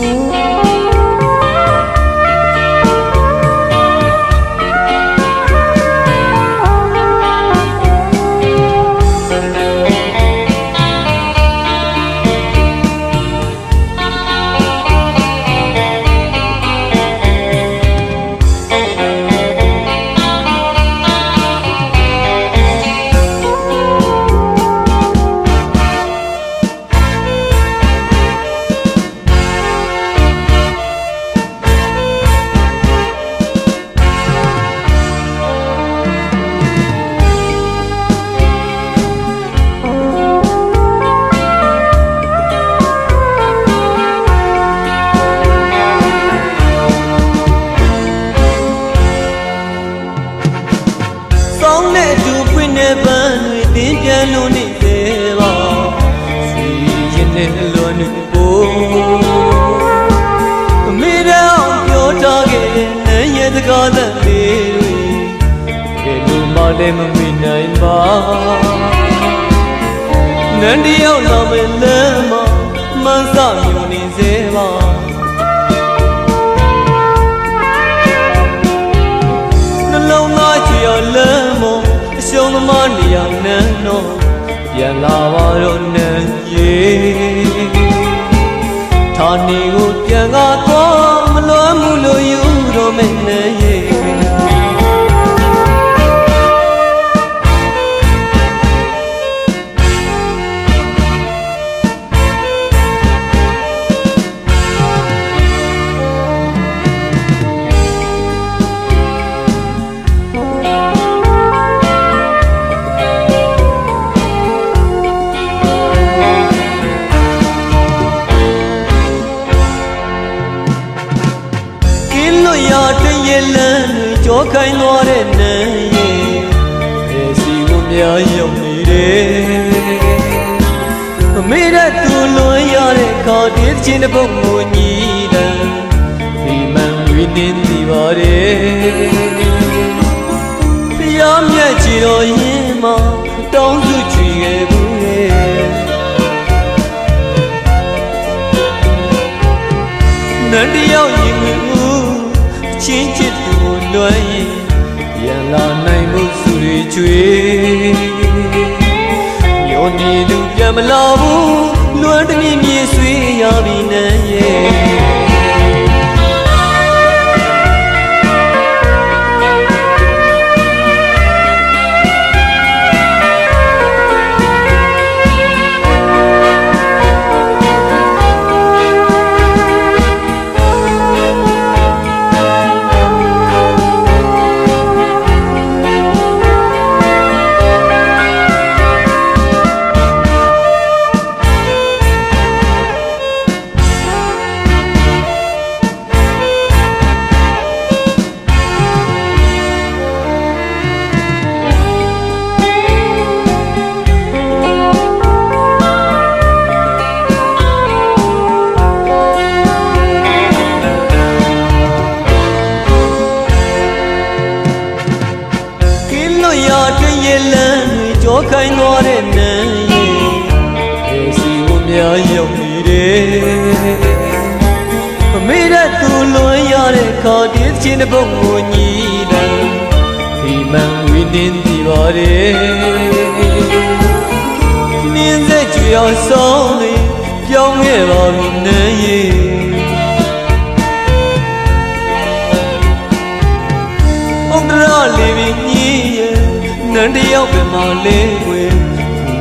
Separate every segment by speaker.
Speaker 1: စော င်းပြန်လို့နေသေးပါစီရင်နဲ့လွန်နေပို့အမေတော်ပြောထားခဲ့တဲ့နန်းရဲ့စကားသံလေးတွေဘယ်လိုမှလည်းမမေ့နိုင်ပါနန်းတယောက်လာမယ်လမ်းမှာမန်းစမျိုးနေစေပါနှလုံးသားချီရလမ်းမအ ရှုံးသမားနေရနန်းတော့ပြန်လာပါတော့နန်းရေဌာနေကိုပြန်ကားတော့မလွမ်းမှုလို့ယူတော့မယ်နန်းရေ ရတဲ့ရဲ့လမ်းတွေကြောခိုင်းသွားတဲ့နန်းရေဘယ်စီကိုများရောက်နေတယ်အမေတဲ့သူလွန်ရတဲ့ခါဒီချင်းတဲ့ပုံကိုညီတန်ဒီမှန်ဝိနင်းဒီပါတယ်တရားမြတ်ကြည်တော်ရင်မတောင်းစုချွေခဲ့ဘူးရဲ့နန်းတယောက်ရင် မလာဘူးလွှမ်းတနည်းမြေဆွေးရပြီန န်းရဲ့ကင်းလို့ရတဲ့ရဲ့လမ်းတွေကြောခိုင်းသွားတဲ့နန်းရေဘယ်စီကိုများရောက်နေတယ်အမေတဲ့သူလွန်ရတဲ့ခါဒီချင်းတဲ့ပုံကိုညီတန်ဒီမှန်ဝိနင်းဒီပါတယ်နင်းစေကြွအောင်ဆုံးနေပြောင်းခဲ့ပါပြီနန်းရေဩဒရလေးပြီးညီရဲ့ နန်းတယောက်ပဲမလေးွယ်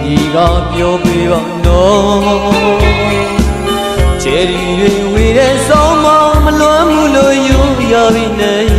Speaker 1: ညီကပြောပေးပါနော်ချယ်ရီတွေဝေတဲ့ဆောင်းမမလွမ်းမှုလို့ယူရပြီနဲ့ရဲ့